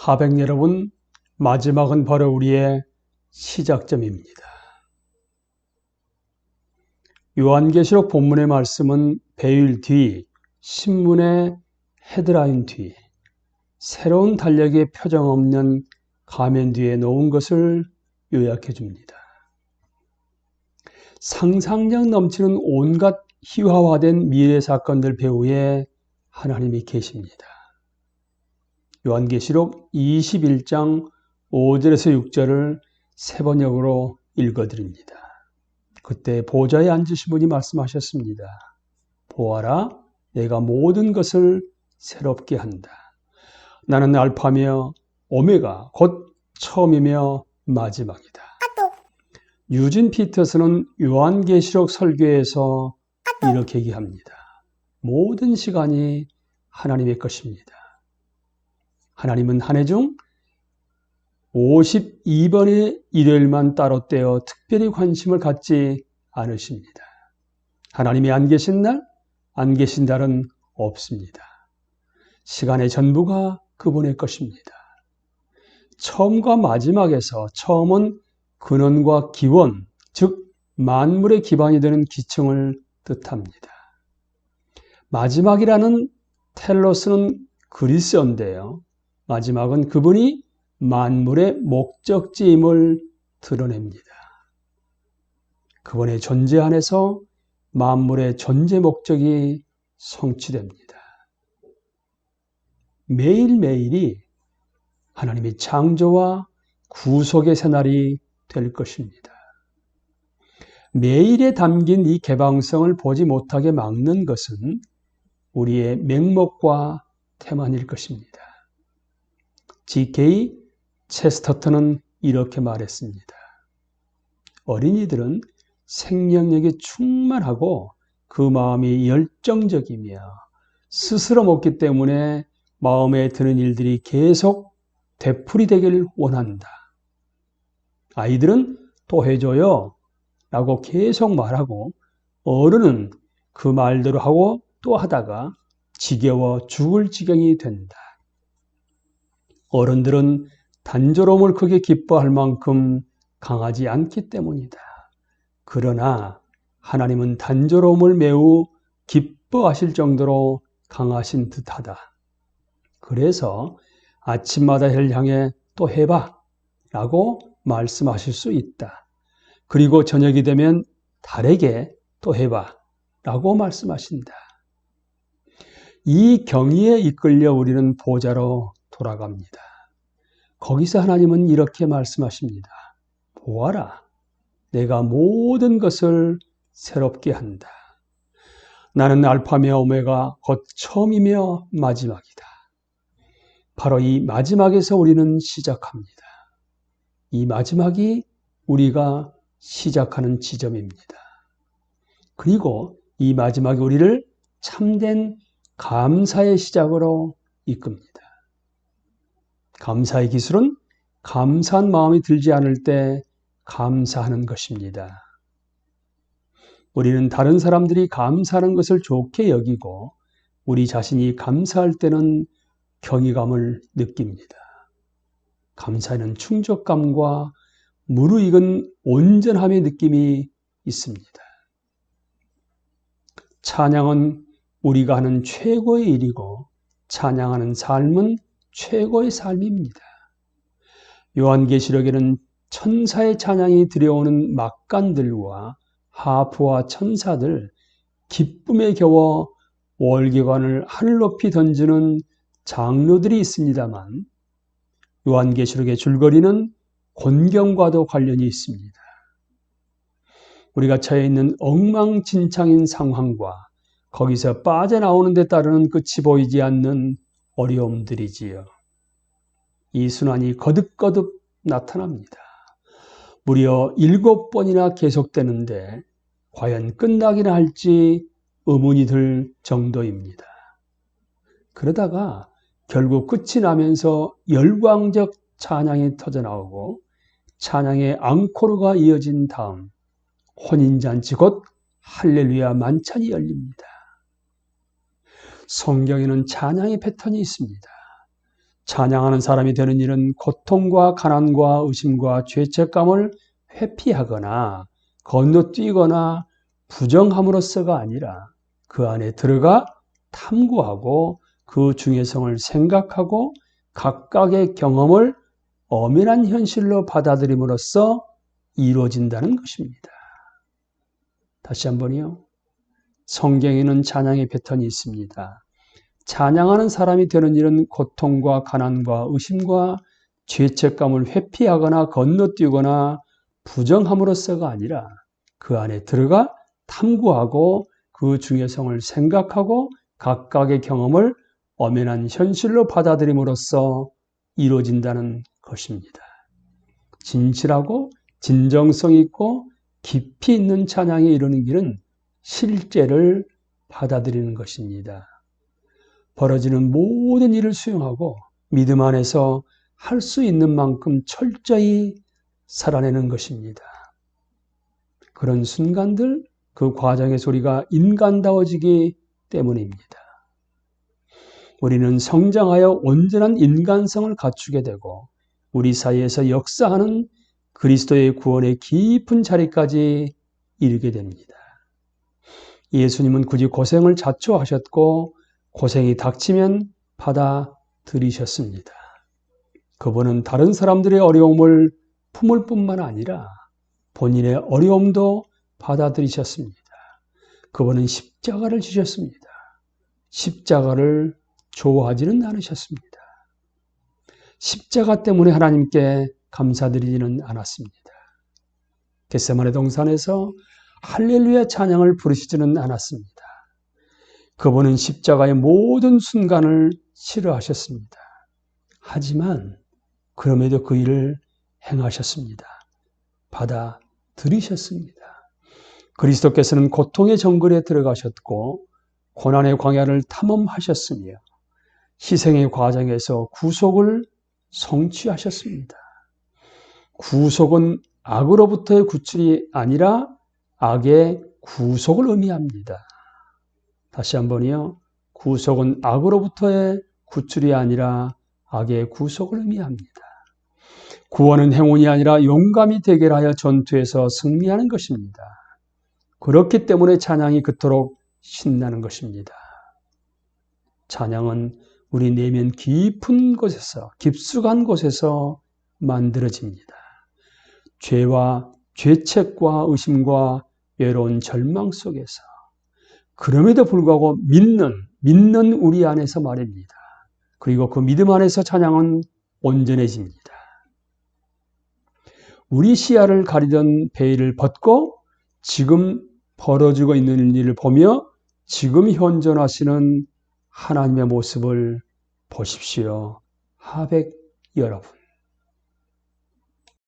하백 여러분, 마지막은 바로 우리의 시작점입니다. 요한계시록 본문의 말씀은 배율 뒤, 신문의 헤드라인 뒤, 새로운 달력의 표정 없는 가면 뒤에 놓은 것을 요약해 줍니다. 상상력 넘치는 온갖 희화화된 미래 사건들 배후에 하나님이 계십니다. 요한계시록 21장 5절에서 6절을 세 번역으로 읽어드립니다. 그때 보좌에 앉으신 분이 말씀하셨습니다. 보아라, 내가 모든 것을 새롭게 한다. 나는 알파며 오메가, 곧 처음이며 마지막이다. 유진 피터스는 요한계시록 설교에서 이렇게 얘기합니다. 모든 시간이 하나님의 것입니다. 하나님은 한 해 중 52번의 일요일만 따로 떼어 특별히 관심을 갖지 않으십니다. 하나님이 안 계신 날, 안 계신 달은 없습니다. 시간의 전부가 그분의 것입니다. 처음과 마지막에서 처음은 근원과 기원, 즉 만물의 기반이 되는 기층을 뜻합니다. 마지막이라는 텔로스는 그리스어인데요. 마지막은 그분이 만물의 목적지임을 드러냅니다. 그분의 존재 안에서 만물의 존재 목적이 성취됩니다. 매일매일이 하나님의 창조와 구속의 새날이 될 것입니다. 매일에 담긴 이 개방성을 보지 못하게 막는 것은 우리의 맹목과 태만일 것입니다. G.K. 체스터턴은 이렇게 말했습니다. 어린이들은 생명력이 충만하고 그 마음이 열정적이며 스스로 먹기 때문에 마음에 드는 일들이 계속 되풀이되길 원한다. 아이들은 또 해줘요. 라고 계속 말하고 어른은 그 말대로 하고 또 하다가 지겨워 죽을 지경이 된다. 어른들은 단조로움을 크게 기뻐할 만큼 강하지 않기 때문이다. 그러나 하나님은 단조로움을 매우 기뻐하실 정도로 강하신 듯하다. 그래서 아침마다 향해 또 해봐 라고 말씀하실 수 있다. 그리고 저녁이 되면 달에게 또 해봐 라고 말씀하신다. 이 경위에 이끌려 우리는 보좌로 돌아갑니다. 거기서 하나님은 이렇게 말씀하십니다. 보아라. 내가 모든 것을 새롭게 한다. 나는 알파며 오메가 곧 처음이며 마지막이다. 바로 이 마지막에서 우리는 시작합니다. 이 마지막이 우리가 시작하는 지점입니다. 그리고 이 마지막이 우리를 참된 감사의 시작으로 이끕니다. 감사의 기술은 감사한 마음이 들지 않을 때 감사하는 것입니다. 우리는 다른 사람들이 감사하는 것을 좋게 여기고 우리 자신이 감사할 때는 경이감을 느낍니다. 감사에는 충족감과 무르익은 온전함의 느낌이 있습니다. 찬양은 우리가 하는 최고의 일이고 찬양하는 삶은 최고의 삶입니다. 요한계시록에는 천사의 찬양이 들여오는 막간들과 하프와 천사들, 기쁨에 겨워 월계관을 하늘 높이 던지는 장로들이 있습니다만 요한계시록의 줄거리는 곤경과도 관련이 있습니다. 우리가 처해 있는 엉망진창인 상황과 거기서 빠져나오는 데 따르는 끝이 보이지 않는 어려움들이지요. 이 순환이 거듭거듭 나타납니다. 무려 일곱 번이나 계속되는데 과연 끝나기나 할지 의문이 들 정도입니다. 그러다가 결국 끝이 나면서 열광적 찬양이 터져나오고 찬양의 앙코르가 이어진 다음 혼인잔치 곧 할렐루야 만찬이 열립니다. 성경에는 찬양의 패턴이 있습니다. 찬양하는 사람이 되는 일은 고통과 가난과 의심과 죄책감을 회피하거나 건너뛰거나 부정함으로써가 아니라 그 안에 들어가 탐구하고 그 중요성을 생각하고 각각의 경험을 엄연한 현실로 받아들임으로써 이루어진다는 것입니다. 다시 한번요. 성경에는 찬양의 패턴이 있습니다. 찬양하는 사람이 되는 일은 고통과 가난과 의심과 죄책감을 회피하거나 건너뛰거나 부정함으로써가 아니라 그 안에 들어가 탐구하고 그 중요성을 생각하고 각각의 경험을 엄연한 현실로 받아들임으로써 이루어진다는 것입니다. 진실하고 진정성 있고 깊이 있는 찬양에 이르는 길은 실제를 받아들이는 것입니다. 벌어지는 모든 일을 수용하고 믿음 안에서 할 수 있는 만큼 철저히 살아내는 것입니다. 그런 순간들, 그 과정의 소리가 인간다워지기 때문입니다. 우리는 성장하여 온전한 인간성을 갖추게 되고 우리 사이에서 역사하는 그리스도의 구원의 깊은 자리까지 이르게 됩니다. 예수님은 굳이 고생을 자초하셨고 고생이 닥치면 받아들이셨습니다. 그분은 다른 사람들의 어려움을 품을 뿐만 아니라 본인의 어려움도 받아들이셨습니다. 그분은 십자가를 지셨습니다. 십자가를 좋아하지는 않으셨습니다. 십자가 때문에 하나님께 감사드리지는 않았습니다. 겟세마네 동산에서 할렐루야 찬양을 부르시지는 않았습니다. 그분은 십자가의 모든 순간을 싫어하셨습니다. 하지만 그럼에도 그 일을 행하셨습니다. 받아들이셨습니다. 그리스도께서는 고통의 정글에 들어가셨고 고난의 광야를 탐험하셨으며 희생의 과정에서 구속을 성취하셨습니다. 구속은 악으로부터의 구출이 아니라 악의 구속을 의미합니다. 다시 한번요. 구속은 악으로부터의 구출이 아니라 악의 구속을 의미합니다. 구원은 행운이 아니라 용감히 대결하여 전투에서 승리하는 것입니다. 그렇기 때문에 찬양이 그토록 신나는 것입니다. 찬양은 우리 내면 깊은 곳에서, 깊숙한 곳에서 만들어집니다. 죄와 죄책과 의심과 외로운 절망 속에서 그럼에도 불구하고 믿는, 믿는 우리 안에서 말입니다. 그리고 그 믿음 안에서 찬양은 온전해집니다. 우리 시야를 가리던 베일을 벗고 지금 벌어지고 있는 일을 보며 지금 현존하시는 하나님의 모습을 보십시오. 하백 여러분.